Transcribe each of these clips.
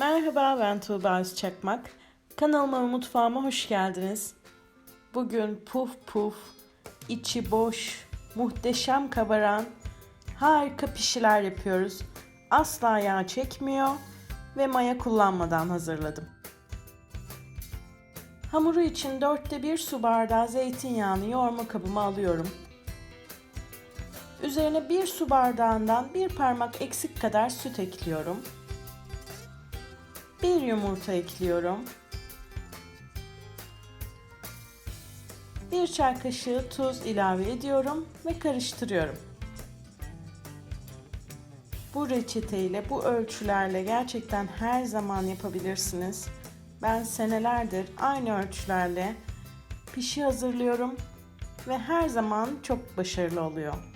Merhaba ben Tuğba Özçakmak. Kanalıma mutfağıma hoş geldiniz. Bugün puf puf, içi boş, muhteşem kabaran harika pişiler yapıyoruz. Asla yağ çekmiyor ve maya kullanmadan hazırladım. Hamuru için dörtte bir su bardağı zeytinyağını yoğurma kabıma alıyorum. Üzerine bir su bardağından bir parmak eksik kadar süt ekliyorum. Bir yumurta ekliyorum. Bir çay kaşığı tuz ilave ediyorum ve karıştırıyorum. Bu reçeteyle, bu ölçülerle gerçekten her zaman yapabilirsiniz. Ben senelerdir aynı ölçülerle pişi hazırlıyorum ve her zaman çok başarılı oluyor.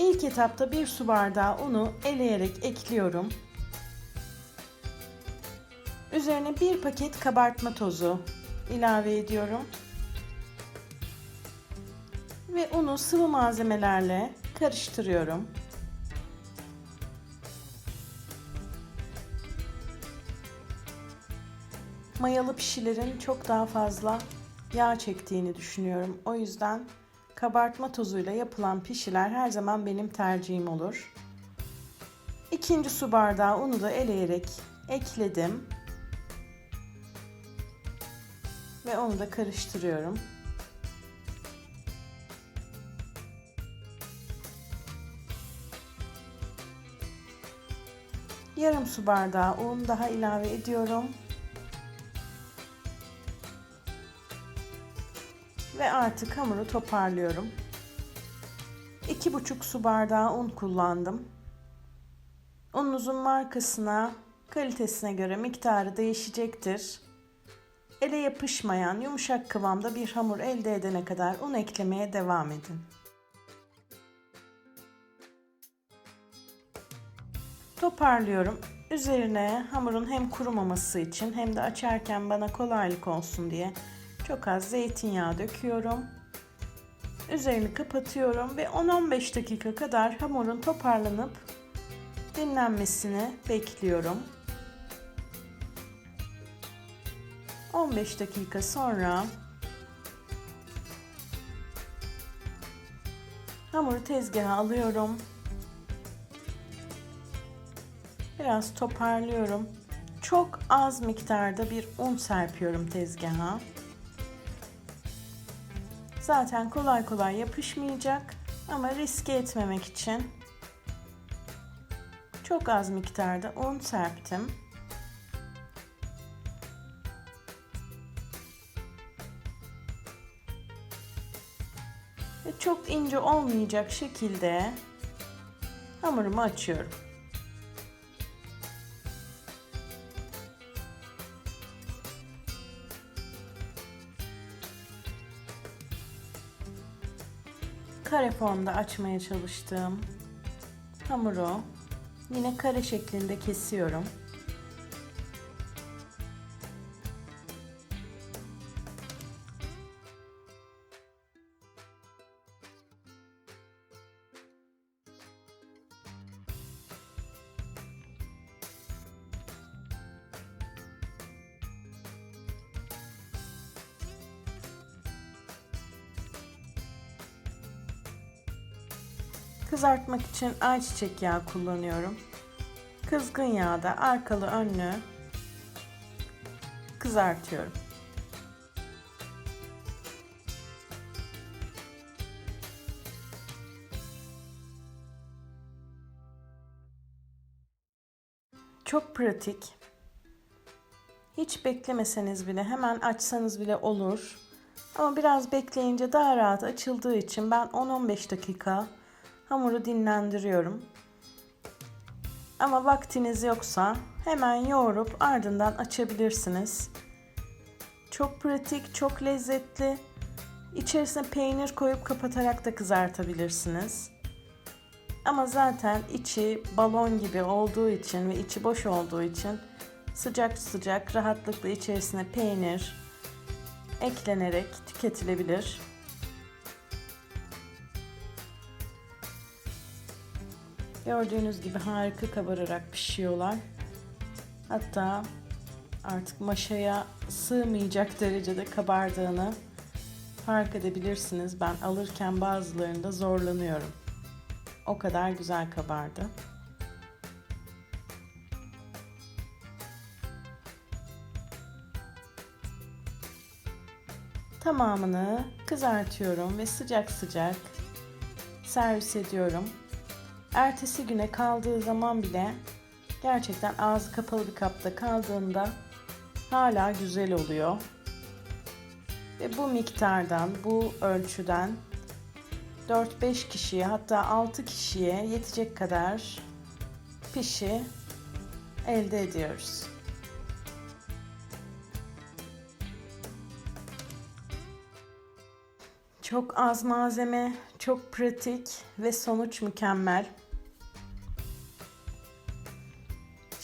İlk etapta bir su bardağı unu eleyerek ekliyorum. Üzerine bir paket kabartma tozu ilave ediyorum. Ve unu sıvı malzemelerle karıştırıyorum. Mayalı pişilerin çok daha fazla yağ çektiğini düşünüyorum. O yüzden kabartma tozuyla yapılan pişiler her zaman benim tercihim olur. İkinci su bardağı unu da eleyerek ekledim. Ve onu da karıştırıyorum. Yarım su bardağı un daha ilave ediyorum. Ve artık hamuru toparlıyorum. 2,5 su bardağı un kullandım. Ununuzun markasına, kalitesine göre miktarı değişecektir. Ele yapışmayan yumuşak kıvamda bir hamur elde edene kadar un eklemeye devam edin. Toparlıyorum. Üzerine hamurun hem kurumaması için hem de açarken bana kolaylık olsun diye çok az zeytinyağı döküyorum. Üzerini kapatıyorum ve 10-15 dakika kadar hamurun toparlanıp dinlenmesini bekliyorum. 15 dakika sonra hamuru tezgaha alıyorum. Biraz toparlıyorum. Çok az miktarda bir un serpiyorum tezgaha. Zaten kolay kolay yapışmayacak ama riske etmemek için çok az miktarda un serptim. Ve çok ince olmayacak şekilde hamurumu açıyorum. Kare formda açmaya çalıştığım hamuru yine kare şeklinde kesiyorum. Kızartmak için ayçiçek yağı kullanıyorum. Kızgın yağda arkalı önlü kızartıyorum. Çok pratik. Hiç beklemeseniz bile hemen açsanız bile olur. Ama biraz bekleyince daha rahat açıldığı için ben 10-15 dakika Hamuru dinlendiriyorum. Ama vaktiniz yoksa hemen yoğurup ardından açabilirsiniz. Çok pratik, çok lezzetli. İçerisine peynir koyup kapatarak da kızartabilirsiniz. Ama zaten içi balon gibi olduğu için ve içi boş olduğu için sıcak sıcak rahatlıkla içerisine peynir, eklenerek tüketilebilir. Gördüğünüz gibi harika kabararak pişiyorlar. Hatta artık maşaya sığmayacak derecede kabardığını fark edebilirsiniz. Ben alırken bazılarında zorlanıyorum. O kadar güzel kabardı. Tamamını kızartıyorum ve sıcak sıcak servis ediyorum. Ertesi güne kaldığı zaman bile gerçekten ağzı kapalı bir kapta kaldığında hala güzel oluyor. Ve bu miktardan, bu ölçüden 4-5 kişiye hatta 6 kişiye yetecek kadar pişi elde ediyoruz. Çok az malzeme, çok pratik ve sonuç mükemmel.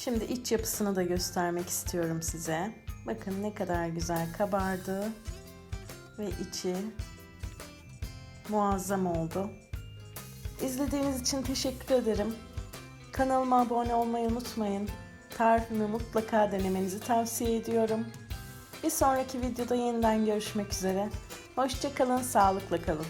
Şimdi iç yapısını da göstermek istiyorum size. Bakın ne kadar güzel kabardı ve içi muazzam oldu. İzlediğiniz için teşekkür ederim. Kanalıma abone olmayı unutmayın. Tarifimi mutlaka denemenizi tavsiye ediyorum. Bir sonraki videoda yeniden görüşmek üzere. Hoşçakalın, sağlıkla kalın.